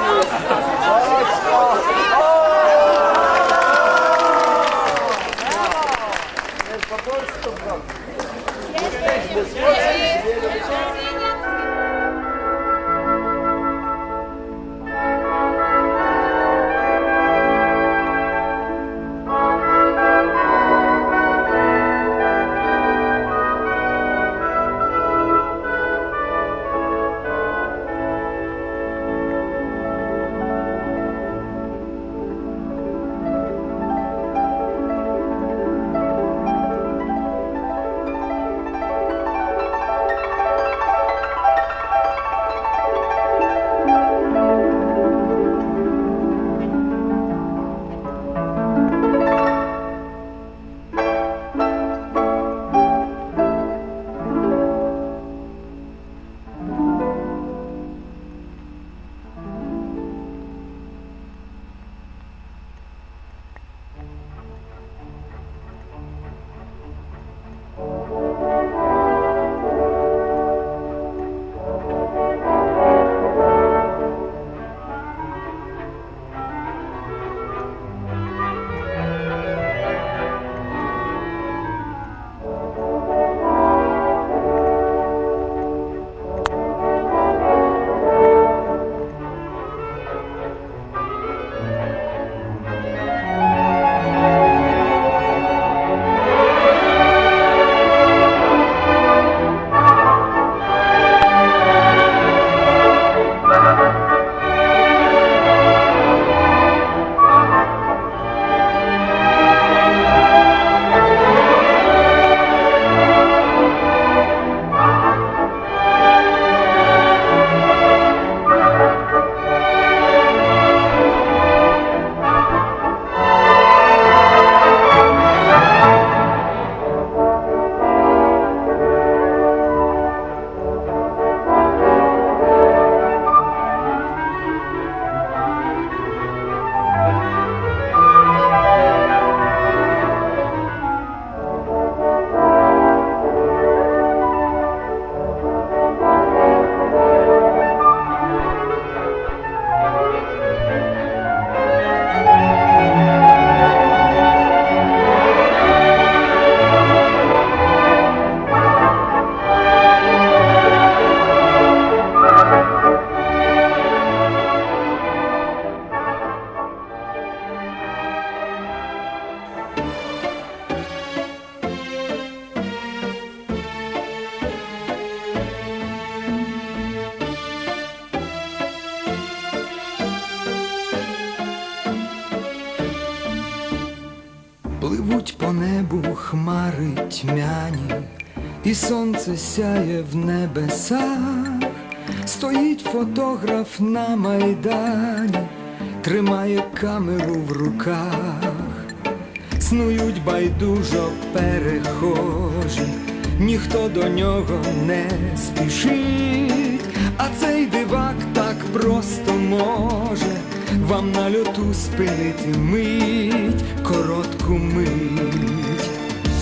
Пливуть хмари тьмяні, і сонце сяє в небесах, стоїть фотограф на майдані, тримає камеру в руках, снують байдужо перехожі, ніхто до нього не спішить, а цей дивак так просто може вам на льоту спинити мить, коротку мить.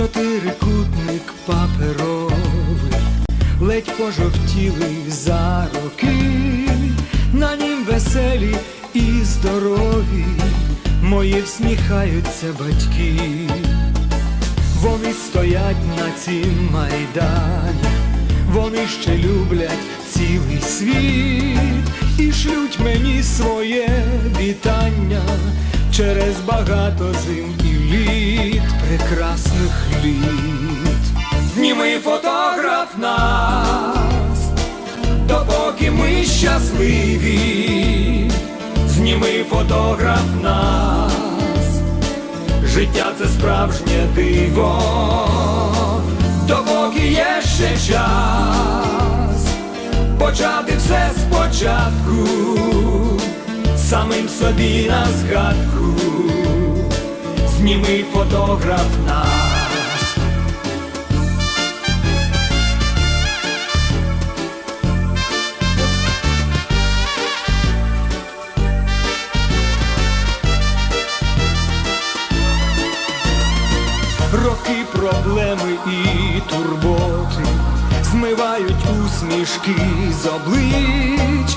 чотирикутник паперовий, ледь пожовтілий за роки, на нім веселі і здорові, мої всміхаються батьки. Вони стоять на цім майдані, вони ще люблять цілий світ і шлють мені своє вітання, через багато зим і літ, прекрасних літ. Зніми фотограф нас, допоки ми щасливі, зніми фотограф нас, життя це справжнє диво, допоки є ще час, почати все спочатку, самим собі на згадку, зніми фотограф нас. Роки проблеми і турботи змивають усмішки з облич,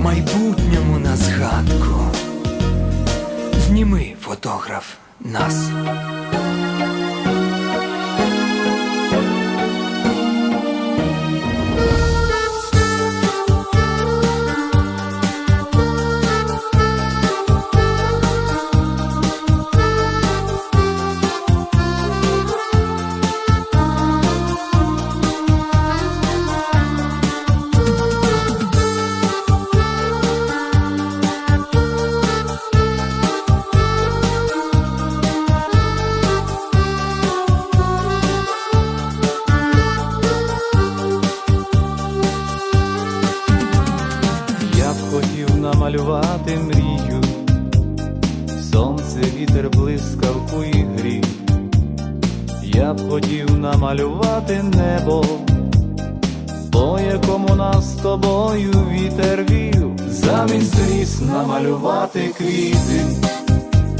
майбутньому на згадку, зніми фотограф нас. Хотів намалювати мрію, сонце, вітер, блискавку і гріх. Я б хотів намалювати небо, по якому нас з тобою вітер вів, замість ліс намалювати квіти,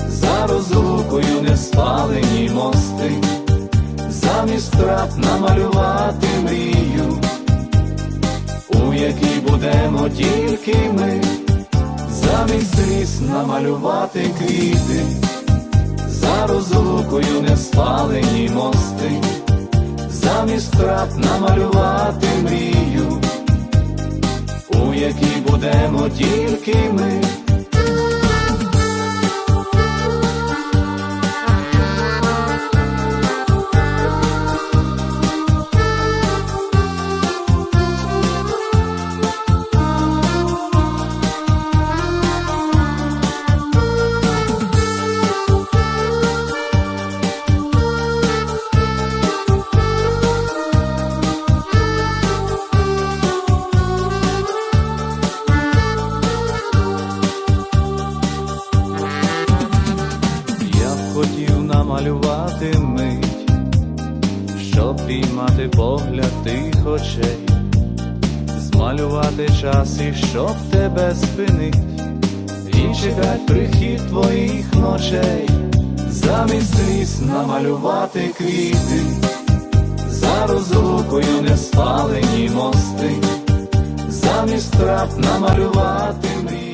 за розлукою не спалені мости, замість трап намалювати мрію у якій будемо тільки ми, замість ліс намалювати квіти, за розлукою не спалені мости, замість втрат намалювати мрію, у якій будемо тільки ми. Очей, змалювати час і щоб тебе спинить, і чекать прихід твоїх ночей, замість ліс намалювати квіти, за розлукою не спалені мости, замість трап намалювати мрії.